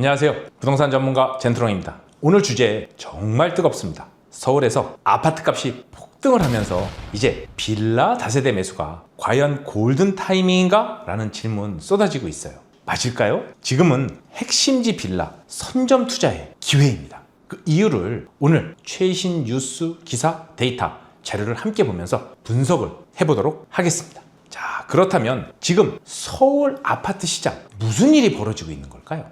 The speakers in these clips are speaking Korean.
안녕하세요. 부동산 전문가 젠트롱입니다. 오늘 주제 정말 뜨겁습니다. 서울에서 아파트 값이 폭등을 하면서 이제 빌라 다세대 매수가 과연 골든 타이밍인가? 라는 질문 쏟아지고 있어요. 맞을까요? 지금은 핵심지 빌라 선점 투자의 기회입니다. 그 이유를 오늘 최신 뉴스, 기사, 데이터, 자료를 함께 보면서 분석을 해보도록 하겠습니다. 자, 그렇다면 지금 서울 아파트 시장 무슨 일이 벌어지고 있는 걸까요?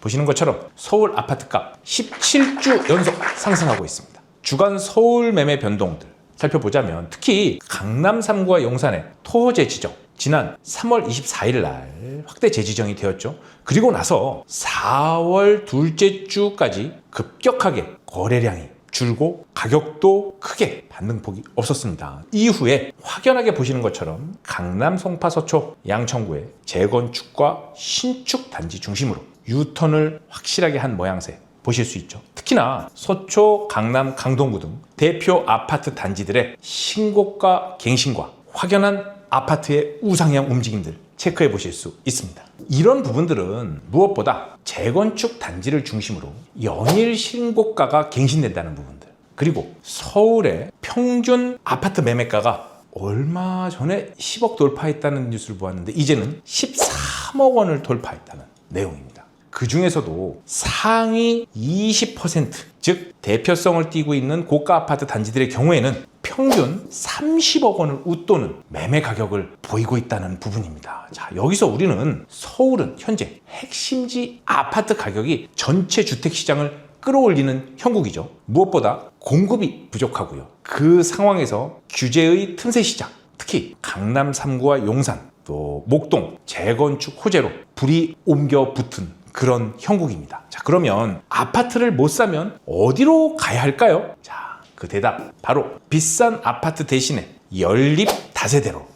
자, 보시는 것처럼 서울 아파트값 17주 연속 상승하고 있습니다. 주간 서울 매매 변동들 살펴보자면 특히 강남 3구와 용산의 토호제 지정 지난 3월 24일 날 확대 재지정이 되었죠. 그리고 나서 4월 둘째 주까지 급격하게 거래량이 줄고 가격도 크게 반등폭이 없었습니다. 이후에 확연하게 보시는 것처럼 강남 송파 서초 양천구의 재건축과 신축 단지 중심으로 유턴을 확실하게 한 모양새 보실 수 있죠. 특히나 서초, 강남, 강동구 등 대표 아파트 단지들의 신고가 갱신과 확연한 아파트의 우상향 움직임들 체크해 보실 수 있습니다. 이런 부분들은 무엇보다 재건축 단지를 중심으로 연일 신고가가 갱신된다는 부분들 그리고 서울의 평균 아파트 매매가가 얼마 전에 10억 돌파했다는 뉴스를 보았는데 이제는 13억 원을 돌파했다는 내용입니다. 그 중에서도 상위 20%, 즉 대표성을 띠고 있는 고가 아파트 단지들의 경우에는 평균 30억 원을 웃도는 매매 가격을 보이고 있다는 부분입니다. 자, 여기서 우리는 서울은 현재 핵심지 아파트 가격이 전체 주택 시장을 끌어올리는 형국이죠. 무엇보다 공급이 부족하고요. 그 상황에서 규제의 틈새 시장, 특히 강남 3구와 용산, 또 목동 재건축 호재로 불이 옮겨 붙은 그런 형국입니다. 자, 그러면 아파트를 못 사면 어디로 가야 할까요? 자, 그 대답 바로 비싼 아파트 대신에 연립 다세대로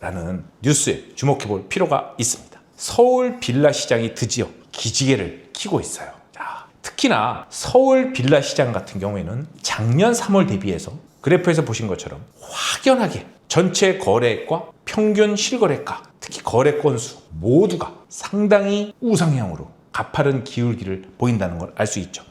라는 뉴스에 주목해 볼 필요가 있습니다. 서울 빌라 시장이 드디어 기지개를 켜고 있어요. 자, 특히나 서울 빌라 시장 같은 경우에는 작년 3월 대비해서 그래프에서 보신 것처럼 확연하게 전체 거래액과 평균 실거래가, 특히 거래 건수 모두가 상당히 우상향으로 가파른 기울기를 보인다는 걸 알 수 있죠.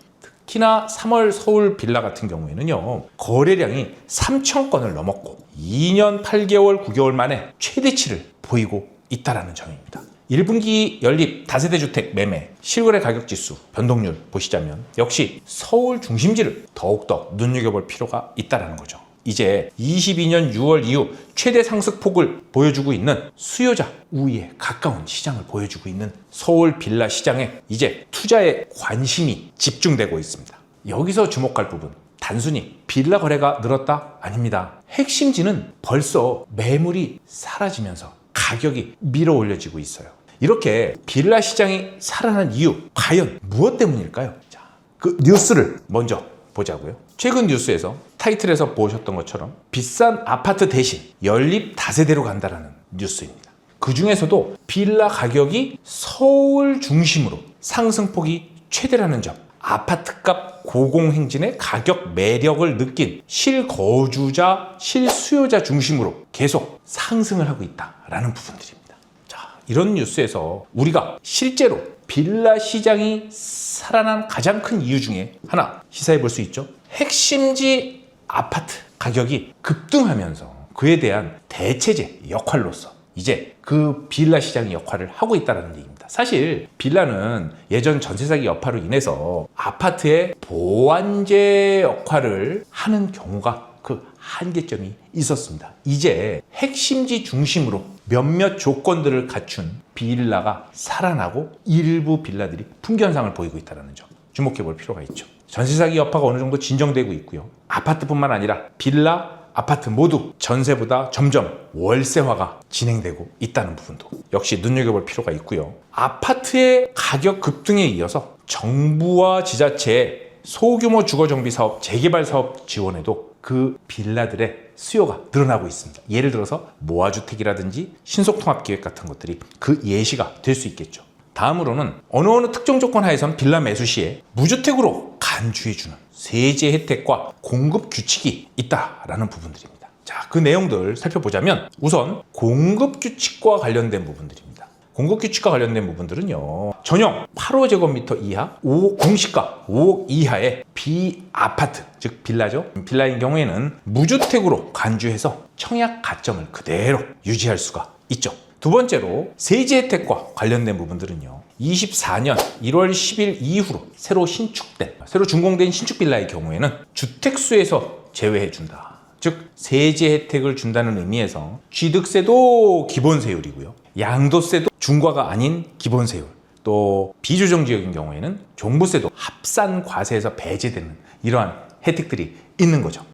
특히나 3월 서울 빌라 같은 경우에는요, 거래량이 3천 건을 넘었고 2년 8개월 9개월 만에 최대치를 보이고 있다라는 점입니다. 1분기 연립 다세대 주택 매매 실거래 가격 지수 변동률 보시자면 역시 서울 중심지를 더욱더 눈여겨볼 필요가 있다라는 거죠. 이제 22년 6월 이후 최대 상승폭을 보여주고 있는 수요자 우위에 가까운 시장을 보여주고 있는 서울 빌라 시장에 이제 투자의 관심이 집중되고 있습니다. 여기서 주목할 부분 단순히 빌라 거래가 늘었다? 아닙니다. 핵심지는 벌써 매물이 사라지면서 가격이 밀어 올려지고 있어요. 이렇게 빌라 시장이 살아난 이유 과연 무엇 때문일까요? 자, 그 뉴스를 먼저 보자고요. 최근 뉴스에서 타이틀에서 보셨던 것처럼 비싼 아파트 대신 연립 다세대로 간다라는 뉴스입니다. 그 중에서도 빌라 가격이 서울 중심으로 상승폭이 최대라는 점, 아파트값 고공행진의 가격 매력을 느낀 실거주자, 실수요자 중심으로 계속 상승을 하고 있다라는 부분들입니다. 자, 이런 뉴스에서 우리가 실제로 빌라 시장이 살아난 가장 큰 이유 중에 하나 시사해 볼 수 있죠. 핵심지 아파트 가격이 급등하면서 그에 대한 대체제 역할로서 이제 그 빌라 시장의 역할을 하고 있다는 얘기입니다. 사실 빌라는 예전 전세 사기 여파로 인해서 아파트의 보완제 역할을 하는 경우가 그 한계점이 있었습니다. 이제 핵심지 중심으로 몇몇 조건들을 갖춘 빌라가 살아나고 일부 빌라들이 풍견상을 보이고 있다는 점 주목해 볼 필요가 있죠. 전세 사기 여파가 어느 정도 진정되고 있고요. 아파트뿐만 아니라 빌라, 아파트 모두 전세보다 점점 월세화가 진행되고 있다는 부분도 역시 눈여겨볼 필요가 있고요. 아파트의 가격 급등에 이어서 정부와 지자체의 소규모 주거 정비 사업, 재개발 사업 지원에도 그 빌라들의 수요가 늘어나고 있습니다. 예를 들어서 모아주택이라든지 신속통합기획 같은 것들이 그 예시가 될 수 있겠죠. 다음으로는 어느 어느 특정 조건 하에선 빌라 매수 시에 무주택으로 간주해주는 세제 혜택과 공급 규칙이 있다라는 부분들입니다. 자, 그 내용들 살펴보자면 우선 공급 규칙과 관련된 부분들입니다. 공급 규칙과 관련된 부분들은요. 전용 8호제곱미터 이하, 5 공시가 5억 이하의 비아파트, 즉 빌라죠. 빌라인 경우에는 무주택으로 간주해서 청약 가점을 그대로 유지할 수가 있죠. 두 번째로 세제 혜택과 관련된 부분들은요. 24년 1월 10일 이후로 새로 신축된, 새로 준공된 신축 빌라의 경우에는 주택수에서 제외해 준다. 즉 세제 혜택을 준다는 의미에서 취득세도 기본세율이고요. 양도세도 중과가 아닌 기본세율. 또 비조정 지역인 경우에는 종부세도 합산 과세에서 배제되는 이러한 혜택들이 있는 거죠.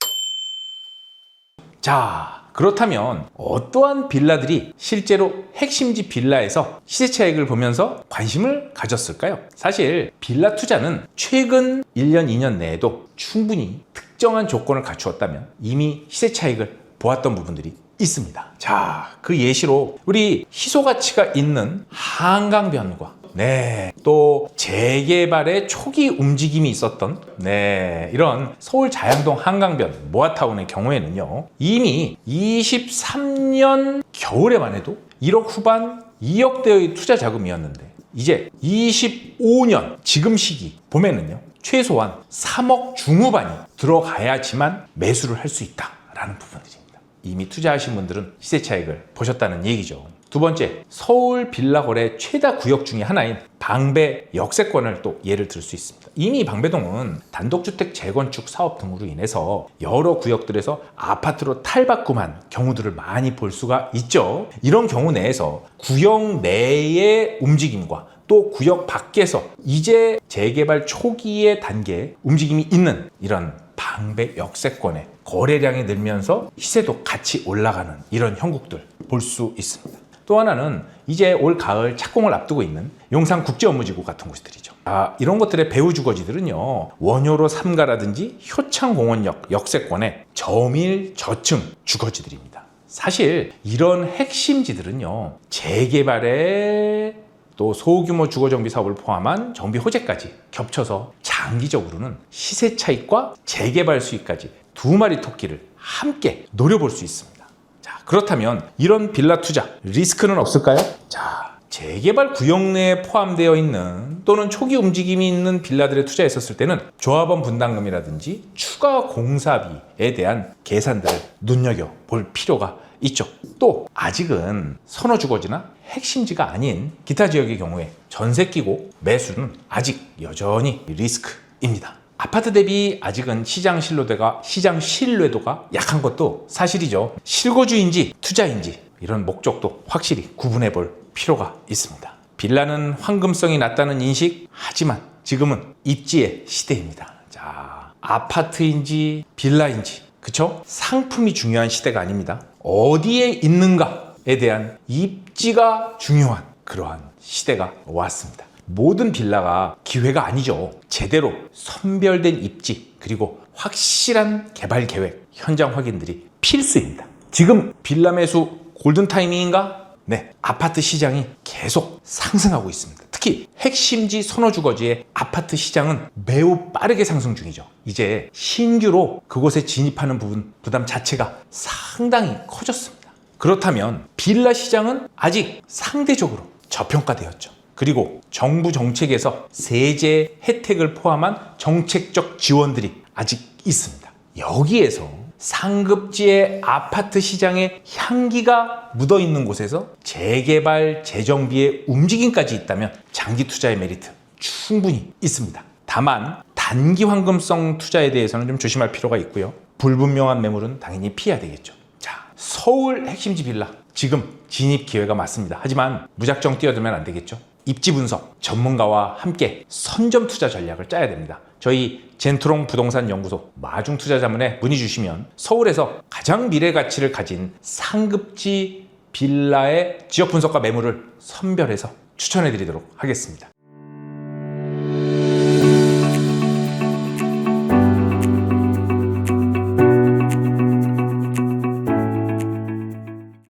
자, 그렇다면 어떠한 빌라들이 실제로 핵심지 빌라에서 시세 차익을 보면서 관심을 가졌을까요? 사실 빌라 투자는 최근 1년, 2년 내에도 충분히 특정한 조건을 갖추었다면 이미 시세 차익을 보았던 부분들이 있습니다. 자, 그 예시로 우리 희소 가치가 있는 한강변과 네. 또 재개발의 초기 움직임이 있었던 네. 이런 서울 자양동 한강변 모아타운의 경우에는요. 이미 23년 겨울에만 해도 1억 후반 2억대의 투자 자금이었는데 이제 25년 지금 시기 봄에는요. 최소한 3억 중후반이 들어가야지만 매수를 할 수 있다라는 부분들입니다. 이미 투자하신 분들은 시세 차익을 보셨다는 얘기죠. 두 번째, 서울 빌라 거래 최다 구역 중의 하나인 방배 역세권을 또 예를 들 수 있습니다. 이미 방배동은 단독주택 재건축 사업 등으로 인해서 여러 구역들에서 아파트로 탈바꿈한 경우들을 많이 볼 수가 있죠. 이런 경우 내에서 구역 내의 움직임과 또 구역 밖에서 이제 재개발 초기의 단계에 움직임이 있는 이런 방배 역세권의 거래량이 늘면서 시세도 같이 올라가는 이런 형국들 볼 수 있습니다. 또 하나는 이제 올 가을 착공을 앞두고 있는 용산 국제 업무지구 같은 곳들이죠. 아, 이런 것들의 배후 주거지들은요, 원효로 삼가라든지 효창공원역 역세권의 저밀 저층 주거지들입니다. 사실 이런 핵심지들은요, 재개발에 또 소규모 주거 정비 사업을 포함한 정비 호재까지 겹쳐서 장기적으로는 시세 차익과 재개발 수익까지 두 마리 토끼를 함께 노려볼 수 있습니다. 자, 그렇다면 이런 빌라 투자 리스크는 없을까요? 자, 재개발 구역 내에 포함되어 있는 또는 초기 움직임이 있는 빌라들에 투자했었을 때는 조합원 분담금이라든지 추가 공사비에 대한 계산들을 눈여겨 볼 필요가 있죠. 또 아직은 선호 주거지나 핵심지가 아닌 기타 지역의 경우에 전세 끼고 매수는 아직 여전히 리스크입니다. 아파트 대비 아직은 시장 신뢰도가 시장 신뢰도가 약한 것도 사실이죠. 실거주인지 투자인지 이런 목적도 확실히 구분해 볼 필요가 있습니다. 빌라는 황금성이 낮다는 인식 하지만 지금은 입지의 시대입니다. 자, 아파트인지 빌라인지 그쵸? 상품이 중요한 시대가 아닙니다. 어디에 있는가에 대한 입지가 중요한 그러한 시대가 왔습니다. 모든 빌라가 기회가 아니죠. 제대로 선별된 입지 그리고 확실한 개발 계획, 현장 확인들이 필수입니다. 지금 빌라 매수 골든 타이밍인가? 네, 아파트 시장이 계속 상승하고 있습니다. 특히 핵심지 선호 주거지의 아파트 시장은 매우 빠르게 상승 중이죠. 이제 신규로 그곳에 진입하는 부분 부담 자체가 상당히 커졌습니다. 그렇다면 빌라 시장은 아직 상대적으로 저평가되었죠. 그리고 정부 정책에서 세제 혜택을 포함한 정책적 지원들이 아직 있습니다. 여기에서 상급지의 아파트 시장의 향기가 묻어 있는 곳에서 재개발 재정비의 움직임까지 있다면 장기 투자의 메리트 충분히 있습니다. 다만 단기 황금성 투자에 대해서는 좀 조심할 필요가 있고요. 불분명한 매물은 당연히 피해야 되겠죠. 자, 서울 핵심지 빌라 지금 진입 기회가 맞습니다. 하지만 무작정 뛰어들면 안 되겠죠. 입지 분석 전문가와 함께 선점 투자 전략을 짜야 됩니다. 저희 젠트롱 부동산 연구소 마중 투자 자문에 문의 주시면 서울에서 가장 미래 가치를 가진 상급지 빌라의 지역 분석과 매물을 선별해서 추천해 드리도록 하겠습니다.